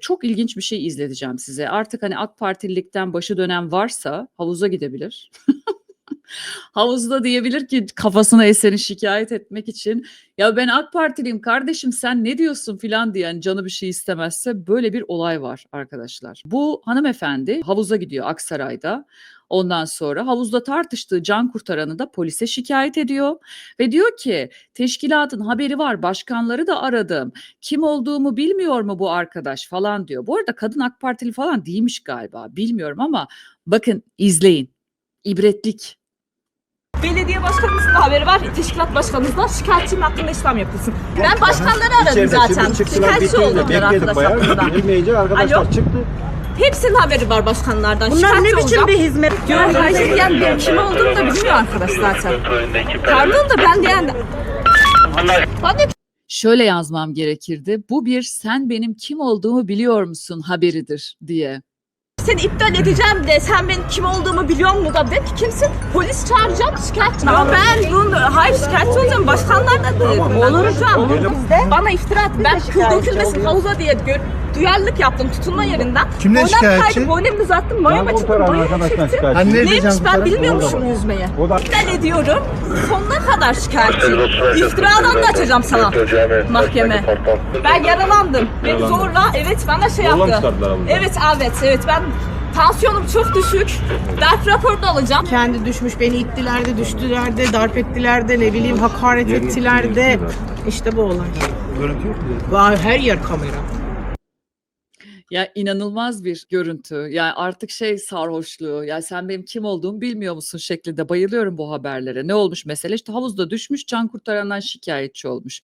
Çok ilginç bir şey izleteceğim size. Artık, hani, AK Partililikten başı dönen varsa havuza gidebilir. Havuzda diyebilir ki kafasına eseni şikâyet etmek için, "Ya, ben AK Partiliyim kardeşim, sen ne diyorsun?" filan diye, hani, canı bir şey istemezse böyle bir olay var arkadaşlar. Bu hanımefendi havuza gidiyor Aksaray'da. Ondan sonra havuzda tartıştığı can kurtaranı da polise şikâyet ediyor ve diyor ki, "Teşkilatın haberi var, başkanları da aradım. Kim olduğumu bilmiyor mu bu arkadaş?" falan diyor. Bu arada kadın AK Partili falan değilmiş galiba, bilmiyorum ama bakın izleyin. İbretlik. Belediye başkanımızın da haberi var. Teşkilat başkanımızdan şikayetçiyim hakkında işlem yapılsın. Ben başkanları aradım zaten. Şikayetçi oldum arkadaş hakkında. Bilmeyince arkadaşlar Alo? çıktı. Hepsinin haberi var başkanlardan. Bunlar ne biçim olacağım. bir hizmet? Yok hayır yani benim kim olduğumu da bilmiyor arkadaş zaten. Pardon da ben yani... Ben de Şöyle yazmam gerekirdi. Bu bir sen benim kim olduğumu biliyor musun haberidir diye. seni iptal edeceğim de sen benim kim olduğumu biliyor musun da dedim ki kimsin? Polis çağıracağım şikayetçi. Ama ben bunu hayır şikayetçi olacağım başkanlar da olacağım. Bana iftira attı. Ben kıl dökülmesin havuza diye gör, duyarlılık yaptım tutunma yerinden. Kimden Boynum şikayetçi? kaydı, boynumu uzattım, çıktım, boyama arkadaştan çektim. şikayet. Anne Neymiş ben bilmiyormuşum yüzmeyi. İptal ediyorum. Sonuna kadar şikayetçiyim. İftiradan da açacağım sana mahkeme. Ben yaralandım. Beni zorla evet bana şey yaptı. Evet evet evet ben tansiyonum çok düşük. Darp raporu da alacağım. Kendi düşmüş, beni ittiler de, düştüler de, darp ettiler de, ne bileyim hakaret ettiler de. İşte bu olay. görüntü yok mu? Her yer kamera. Ya inanılmaz bir görüntü. Yani artık şey sarhoşluğu. Ya sen benim kim olduğumu bilmiyor musun şeklinde bayılıyorum bu haberlere. Ne olmuş mesele? İşte havuzda düşmüş, can kurtarandan şikayetçi olmuş.